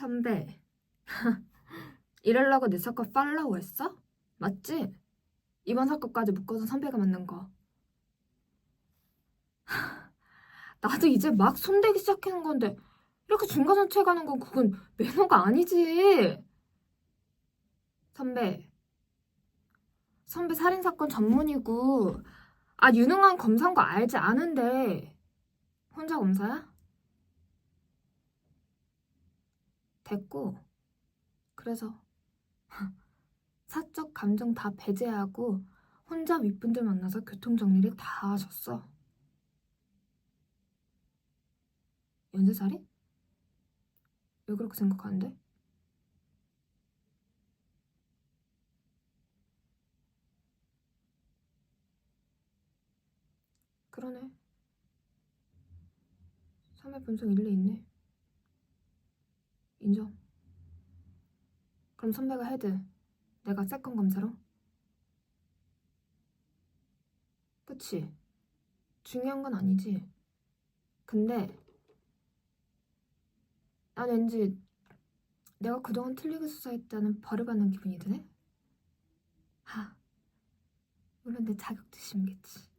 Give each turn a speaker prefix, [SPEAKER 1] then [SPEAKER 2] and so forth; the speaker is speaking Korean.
[SPEAKER 1] 선배. 이럴라고 내 사건 팔로우 했어? 맞지? 이번 사건까지 묶어서 선배가 만든 거. 나도 이제 막 손대기 시작하는 건데 이렇게 중간선체 가는 건 그건 매너가 아니지. 선배. 선배 살인사건 전문이고 아 유능한 검사인 거 알지 않은데 혼자 검사야? 됐고 그래서 사적 감정 다 배제하고 혼자 윗분들 만나서 교통정리를 다 하셨어. 연쇄살인? 왜 그렇게 생각하는데? 그러네. 3회 분석 일리 있네. 인정. 그럼 선배가 헤드, 내가 세컨 검사로? 그치? 중요한 건 아니지. 근데 난 왠지 내가 그동안 틀리게 수사했다는 벌을 받는 기분이 드네? 하, 물론 내 자격도 심겠지.